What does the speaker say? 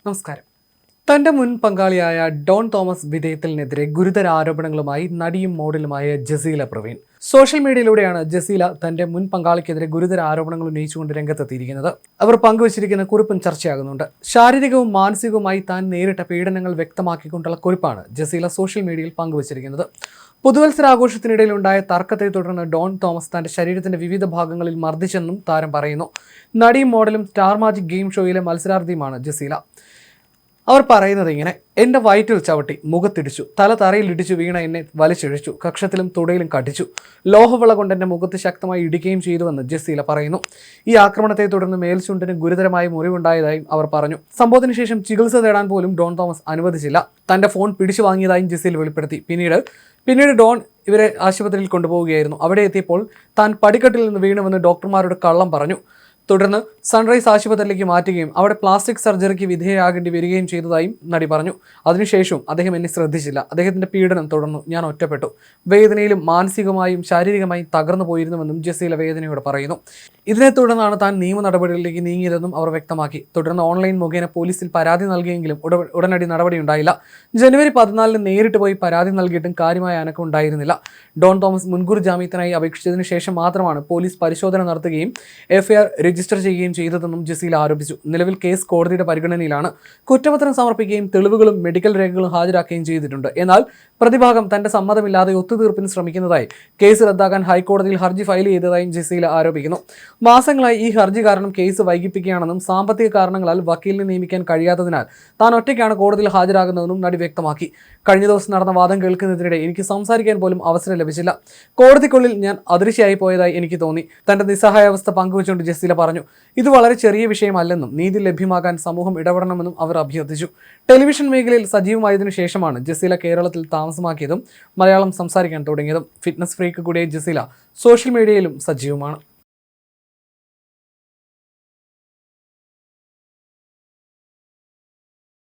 നമസ്കാരം തന്റെ മുൻ പങ്കാളിയായ ഡോൺ തോമസ് വിധേയത്തിനെതിരെ ഗുരുതര ആരോപണങ്ങളുമായി നടിയും മോഡലുമായ ജസീല പ്രവീൺ. സോഷ്യൽ മീഡിയയിലൂടെയാണ് ജസീല തന്റെ മുൻ പങ്കാളിക്കെതിരെ ഗുരുതര ആരോപണങ്ങൾ ഉന്നയിച്ചുകൊണ്ട് രംഗത്തെത്തിയിരിക്കുന്നത്. അവർ പങ്കുവച്ചിരിക്കുന്ന കുറിപ്പും ചർച്ചയാകുന്നുണ്ട്. ശാരീരികവും മാനസികവുമായി താൻ നേരിട്ട പീഡനങ്ങൾ വ്യക്തമാക്കിക്കൊണ്ടുള്ള കുറിപ്പാണ് ജസീല സോഷ്യൽ മീഡിയയിൽ പങ്കുവച്ചിരിക്കുന്നത്. പുതുവത്സരാഘോഷത്തിനിടയിലുണ്ടായ തർക്കത്തെ തുടർന്ന് ഡോൺ തോമസ് തന്റെ ശരീരത്തിന്റെ വിവിധ ഭാഗങ്ങളിൽ മർദ്ദിച്ചെന്നും താരം പറയുന്നു. നടിയും മോഡലും സ്റ്റാർ മാജിക് ഗെയിം ഷോയിലെ മത്സരാർത്ഥിയുമാണ് ജസീല. അവർ പറയുന്നത് ഇങ്ങനെ എന്റെ വയറ്റിൽ ചവിട്ടി മുഖത്തിടിച്ചു തല തറയിൽ ഇടിച്ചു വീണ എന്നെ വലിച്ചിഴിച്ചു കക്ഷത്തിലും തുടയിലും കടിച്ചു ലോഹവിള കൊണ്ട് എന്റെ മുഖത്ത് ശക്തമായി ഇടിക്കുകയും ചെയ്തുവെന്ന് ജസീല പറയുന്നു. ഈ ആക്രമണത്തെ തുടർന്ന് മേൽചുണ്ടിന് ഗുരുതരമായ മുറിവുണ്ടായതായും അവർ പറഞ്ഞു. സംഭവത്തിന് ശേഷം ചികിത്സ തേടാൻ പോലും ഡോൺ തോമസ് അനുവദിച്ചില്ല. തന്റെ ഫോൺ പിടിച്ചു വാങ്ങിയതായും ജസീൽ വെളിപ്പെടുത്തി. പിന്നീട് പിന്നീട് ഡോൺ ഇവരെ ആശുപത്രിയിൽ കൊണ്ടുപോവുകയായിരുന്നു. അവിടെ എത്തിയപ്പോൾ താൻ പടിക്കെട്ടിൽ നിന്ന് വീണുവെന്ന് ഡോക്ടർമാരോട് കള്ളം പറഞ്ഞു. തുടർന്ന് സൺറൈസ് ആശുപത്രിയിലേക്ക് മാറ്റുകയും അവിടെ പ്ലാസ്റ്റിക് സർജറിക്ക് വിധേയരാകേണ്ടി വരികയും ചെയ്തതായും നടി പറഞ്ഞു. അതിനുശേഷവും അദ്ദേഹം എന്നെ ശ്രദ്ധിച്ചില്ല. അദ്ദേഹത്തിന്റെ പീഡനം തുടർന്നു. ഞാൻ ഒറ്റപ്പെട്ടു. വേദനയിലും മാനസികമായും ശാരീരികമായും തകർന്നു പോയിരുന്നുവെന്നും ജസീല വേദനയോട് പറയുന്നു. ഇതിനെ തുടർന്നാണ് താൻ നിയമ നടപടികളിലേക്ക് നീങ്ങിയതെന്നും അവർ വ്യക്തമാക്കി. തുടർന്ന് ഓൺലൈൻ മുഖേന പോലീസിൽ പരാതി നൽകിയെങ്കിലും ഉട- ഉടനടി നടപടിയുണ്ടായില്ല. ജനുവരി പതിനാലിന് നേരിട്ട് പോയി പരാതി നൽകിയിട്ടും കാര്യമായ അനക്കം ഉണ്ടായിരുന്നില്ല. ഡോൺ തോമസ് മുൻകൂർ ജാമ്യത്തിനായി അപേക്ഷിച്ചതിന് ശേഷം മാത്രമാണ് പോലീസ് പരിശോധന നടത്തുകയും എഫ്ഐആർ രജിസ്റ്റർ ചെയ്യുകയും ചെയ്തതെന്നും ജസീൽ ആരോപിച്ചു. നിലവിൽ കേസ് കോടതിയുടെ പരിഗണനയിലാണ് കുറ്റപത്രം സമർപ്പിക്കുകയും തെളിവുകളും മെഡിക്കൽ രേഖകളും ഹാജരാക്കുകയും ചെയ്തിട്ടുണ്ട്. എന്നാൽ പ്രതിഭാഗം തന്റെ സമ്മതമില്ലാതെ ഒത്തുതീർപ്പിന് ശ്രമിക്കുന്നതായി കേസ് റദ്ദാക്കാൻ ഹൈക്കോടതിയിൽ ഹർജി ഫയൽ ചെയ്തതായും ജസീല ആരോപിക്കുന്നു. മാസങ്ങളായി ഈ ഹർജി കാരണം കേസ് വൈകിപ്പിക്കുകയാണെന്നും സാമ്പത്തിക കാരണങ്ങളാൽ വക്കീലിനെ നിയമിക്കാൻ കഴിയാത്തതിനാൽ താൻ ഒറ്റയ്ക്കാണ് കോടതിയിൽ ഹാജരാകുന്നതെന്നും നടി വ്യക്തമാക്കി. കഴിഞ്ഞ ദിവസം നടന്ന വാദം കേൾക്കുന്നതിനിടെ എനിക്ക് സംസാരിക്കാൻ പോലും അവസരം ലഭിച്ചില്ല. കോടതിക്കുള്ളിൽ ഞാൻ അദൃശ്യമായി പോയതായി എനിക്ക് തോന്നി. തന്റെ നിസ്സഹായാവസ്ഥ പങ്കുവച്ചുകൊണ്ട് ജസീല പറഞ്ഞു ഇത് വളരെ ചെറിയ വിഷയമല്ലെന്നും നീതി ലഭ്യമാകാൻ സമൂഹം ഇടപെടണമെന്നും അവർ അഭ്യർത്ഥിച്ചു. ടെലിവിഷൻ മേഖലയിൽ സജീവമായതിനു ശേഷമാണ് ജസീല കേരളത്തിൽ താമസമാക്കിയതും മലയാളം സംസാരിക്കാൻ തുടങ്ങിയതും ഫിറ്റ്നസ് ഫ്രീക്ക് കൂടിയ ജസീല സോഷ്യൽ മീഡിയയിലും സജീവമാണ്.